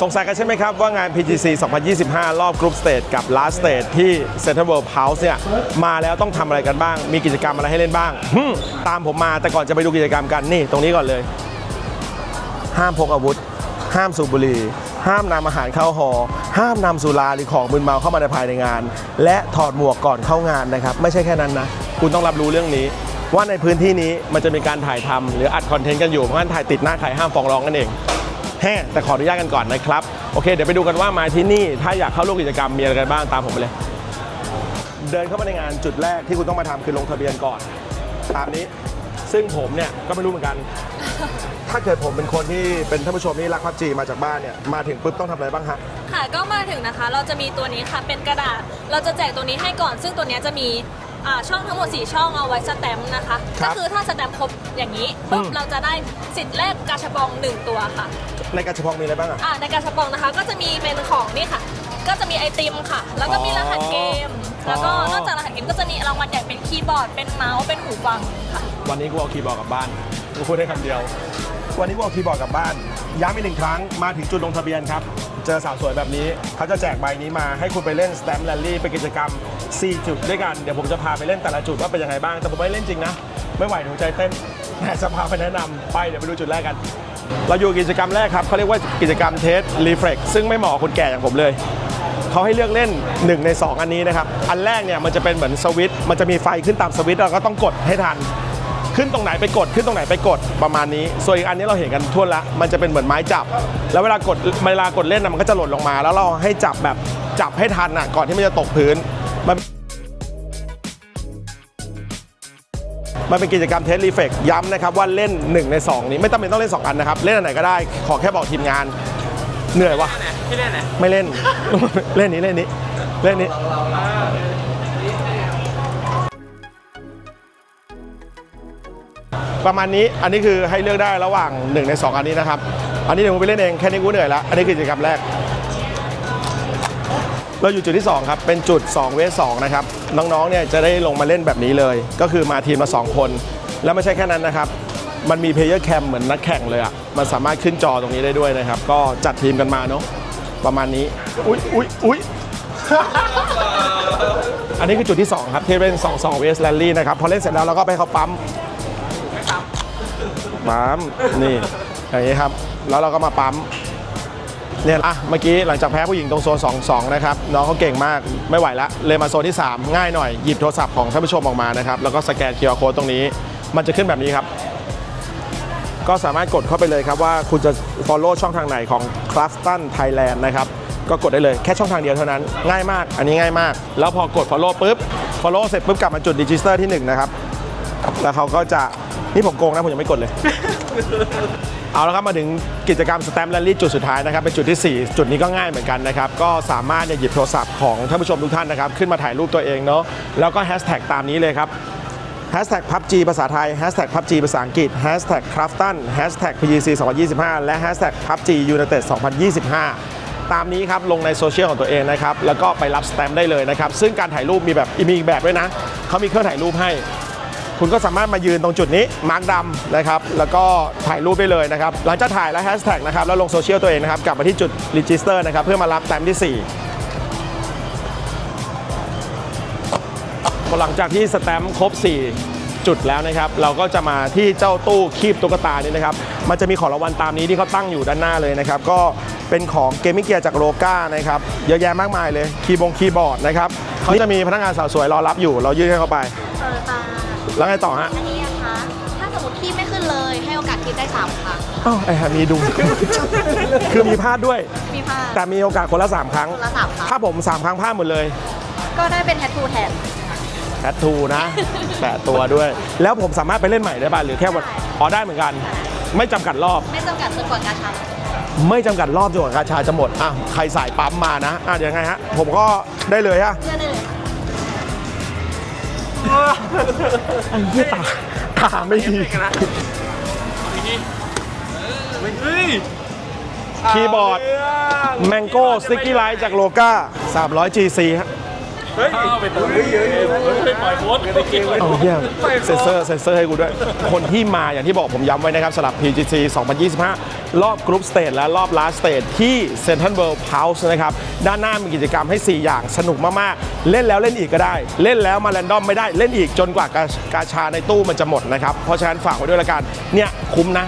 สงสัยกันใช่ไหมครับ ว่างาน PGC 2025 รอบกรุ๊ปสเตจกับ Last Stage ที่ Central World House เนี่ยมาแล้วต้องทำอะไรกันบ้าง มีกิจกรรมอะไรให้เล่นบ้าง ตามผมมาแต่ก่อนจะไปดูกิจกรรมกันนี่ตรงนี้ก่อนเลย ห้ามพกอาวุธ ห้ามสูบบุหรี่ ห้ามนำอาหารเข้าหอ ห้ามนำสุราหรือของมึนเมาเข้ามาในภายในงาน และถอดหมวกก่อนเข้างานนะครับ ไม่ใช่แค่นั้นนะ คุณต้องรับรู้เรื่องนี้ ว่าในพื้นที่นี้มันจะมีการถ่ายทำหรืออัดคอนเทนต์กันอยู่เพราะฉะนั้นถ่ายติดหน้าใครห้ามฟ้องร้องกันเอง แฮ่แต่ขออนุญาตกันก่อนนะครับ โอเค เดี๋ยวไปดูกันว่ามาที่นี่ ถ้าอยากเข้าร่วมกิจกรรมมีอะไรกันบ้างตามผมไปเลย เดินเข้ามาในงานจุดแรกที่คุณต้องมาทำคือลงทะเบียนก่อน ตามนี้ซึ่งผมเนี่ยก็ไม่รู้เหมือนกัน ถ้าเกิดผมเป็นคนที่เป็นท่านผู้ชมที่รักพับจีมาจากบ้านเนี่ยมาถึงปุ๊บต้องทำอะไรบ้างฮะค่ะก็มาถึงนะคะ เราจะมีตัวนี้ค่ะเป็นกระดาษ เราจะแจกตัวนี้ให้ก่อน ซึ่งตัวเนี้ยจะมี อ่าช่องทั้งหมด 4 ช่องเอาไว้สแตมป์นะคะ ครัก็บคือถ้าสแตมป์ครบอย่างนี้ปุ๊บอืม เราจะได้สิทธิ์แรกกาชาปอง 1 ตัวค่ะในกระชับองมีอะไรบ้างอะอ่าในกาชาปองนะคะก็จะมีเป็นของนี่ค่ะ ก็จะมีไอติมค่ะ แล้วก็มีรหัสเกมแล้วก็อ๋อนอกจากรหัสเกมก็จะมีรางวัลใหญ่เป็นคีย์บอร์ดเป็นเมาส์เป็นหูฟังค่ะ วันนี้กูเอาคีย์บอร์ดกลับบ้านกูพูดได้คำเดียว วันนี้กูเอาคีย์บอร์ดกลับบ้านย้ำอีกหนึ่งครั้งมาถึงจุดลงทะเบียนครับเจอสาวสวยแบบนี้ เขาจะแจกใบนี้มาให้คุณไปเล่น Stamp Rally เป็นกิจกรรม 4 จุดด้วยกัน เดี๋ยวผมจะพาไปเล่นแต่ละจุดว่าเป็นยังไงบ้าง แต่ผมไม่เล่นจริงนะ ไม่ไหวหัวใจเต้นแต่จะพาไปแนะนำไปเดี๋ยวไปดูจุดแรกกัน เราอยู่กิจกรรมแรกครับเขาเรียกว่ากิจกรรมเทสรีเฟล็กซึ่งไม่เหมาะคนแก่อย่างผมเลยเขาให้เลือกเล่น 1 ใน 2 อันนี้นะครับ อันแรกเนี่ยมันจะเป็นเหมือนสวิตมันจะมีไฟขึ้นตามสวิตเราก็ต้องกดให้ทัน ขึ้นตรงไหนไปกดขึ้นตรงไหนไปกดประมาณนี้ ส่วนอีกอันนี้เราเห็นกันทั่วละมันจะเป็นเหมือนไม้จับ แล้วเวลากดเวลากดเล่นนะมันก็จะหล่นลงมา แล้วเราให้จับแบบจับให้ทันอะก่อนที่มันจะตกพื้นมันมันเป็นกิจกรรมเทสรีเฟกย้ำนะครับว่าเล่น 1 ใน 2 นี้ไม่จำเป็นต้องเล่น 2 อันนะครับ เล่นอันไหนก็ได้ ขอแค่บอกทีมงาน เหนื่อยวะพี่เล่นไหนไม่เล่น เล่นนี้เล่นนี้เล่นนี้ ประมาณนี้อันนี้คือให้เลือกได้ระหว่าง 1 ใน 2 อันนี้นะครับ อันนี้เดี๋ยวผมไปเล่นเองแค่นี้กูเหนื่อยแล้วอันนี้คือกิจกรรมแรก เราอยู่จุดที่ 2 ครับ เป็นจุด 2 เวส2นะครับ น้องๆเนี่ยจะได้ลงมาเล่นแบบนี้เลย ก็คือมาทีมละ2คน แล้วไม่ใช่แค่นั้นนะครับมันมีเพลเยอร์แคมเหมือนนักแข่งเลยอะมันสามารถขึ้นจอตรงนี้ได้ด้วยนะครับ ก็จัดทีมกันมาเนาะ ประมาณนี้ อุ๊ยอุ๊ยอุ๊ยอันนี้คือจุดที่ 2 ครับที่เป็น2 2 West Rally นะครับ พอเล่นเสร็จแล้วเราก็ไปเขาปั๊ม ปั๊มนี่อย่างนี้ครับแล้วเราก็มาปั๊มเนี่ยอะเมื่อกี้หลังจากแพ้ผู้หญิงตรงโซน2 2นะครับน้องเขาเก่งมากไม่ไหวละเลยมาโซนที่ 3 ง่ายหน่อยหยิบโทรศัพท์ของท่านผู้ชมออกมานะครับแล้วก็สแกน QR Code ตรงนี้ มันจะขึ้นแบบนี้ครับ ก็สามารถกดเข้าไปเลยครับว่าคุณจะ follow ช่องทางไหนของ c l a f t o n Thailand นะครับก็กดได้เลยแค่ช่องทางเดียวเท่านั้นง่ายมาก อันนี้ง่ายมาก แล้วพอกด follow ปุ๊บ follow เสร็จปุ๊บกลับมาจุด register ที่1นะครับ แล้วเขาก็จะนี่ผมโกงนะผมยังไม่กดเลย เอาละครับมาถึงกิจกรรมสแตมป์แลลี่จุดสุดท้ายนะครับเป็นจุดที่ 4 จุดนี้ก็ง่ายเหมือนกันนะครับ ก็สามารถเนี่ยหยิบโทรศัพท์ของท่านผู้ชมทุกท่านนะครับ ขึ้นมาถ่ายรูปตัวเองเนาะแล้วก็แฮชแท็กตามนี้เลยครับแฮชแท็กพับจีภาษาไทยแฮชแท็กพับจีภาษาอังกฤษแฮชแท็กคราฟตันแฮชแท็ก PGC 2025 และแฮชแท็กพับจียูไนเต็ด2025ตามนี้ครับลงในโซเชียลของตัวเองนะครับ แล้วก็ไปรับสแตมป์ได้เลยนะครับ ซึ่งการถ่ายรูปมีแบบมีอีกแบบด้วยนะ เขามีเครื่องถ่ายรูปให้ คุณก็สามารถมายืนตรงจุดนี้มาร์กดำนะครับแล้วก็ถ่ายรูปได้เลยนะครับหลังจากถ่ายแล้วแฮชแท็กนะครับแล้วลงโซเชียลตัวเองนะครับกลับมาที่จุดรีจิสเตอร์นะครับเพื่อมารับแต้มที่ 4พอหลังจากที่สแตมป์ครบ 4 จุดแล้วนะครับ เราก็จะมาที่เจ้าตู้คีบตุ๊กตานี่นะครับ มันจะมีของรางวัลตามนี้ที่เขาตั้งอยู่ด้านหน้าเลยนะครับ ก็เป็นของเกมมิ่งเกียร์จากโลกานะครับ เยอะแยะมากมายเลย คีย์บงคีย์บอร์ดนะครับเขาจะมีพนักงานสาวสวยรอรับอยู่ เรายื่นให้เขาไป แล้วไงต่อฮะ อันนี้นะคะ ถ้าสมมติคีบไม่ขึ้นเลย ให้โอกาสคีบได้3ครั้ง อ้าวไอ้ฮามีดูคือมีพลาดด้วย มีพลาดแต่มีโอกาสคนละ 3 ครั้ง คนละสามครั้ง ถ้าผม 3 ครั้งพลาดหมดเลยก็ได้เป็นแทททูแทน แทททูนะ แปะตัวด้วย แล้วผมสามารถไปเล่นใหม่ได้ป่ะ หรือแค่วันอ๋อได้เหมือนกัน ไม่จำกัดรอบ ไม่จำกัดจนกว่ากาชาไม่จำกัดรอบจนกว่ากาชาจะหมดอะใครสายปั๊มมานะอะเดี๋ยวยังไงฮะ ผมก็ได้เลยฮะเชื่อได้เลย ไอ้เหี้ยตาตาไม่ดีเฮ้ยคีย์บอร์ด Mango Sticky Light จากโลกา300 GC ฮะ เฮ้ยไปเฮ้ยเฮ้ยเฮ้ยปล่อยโพสต์ไปกินเลยเอาเหี้ยเซนเซอร์เซนเซอร์ให้กูด้วย คนที่มาอย่างที่บอกผมย้ำไว้นะครับสำหรับ PGC 2025 รอบกรุ๊ปสเตจและรอบลาสสเตจที่ Central World House นะครับ ด้านหน้ามีกิจกรรมให้ 4 อย่างสนุกมาก ๆ เล่นแล้วเล่นอีกก็ได้ เล่นแล้วมาแรนดอมไม่ได้เล่นอีกจนกว่ากากาชาในตู้มันจะหมดนะครับ เพราะฉะนั้นฝากไว้ด้วยละกันเนี่ยคุ้มนะ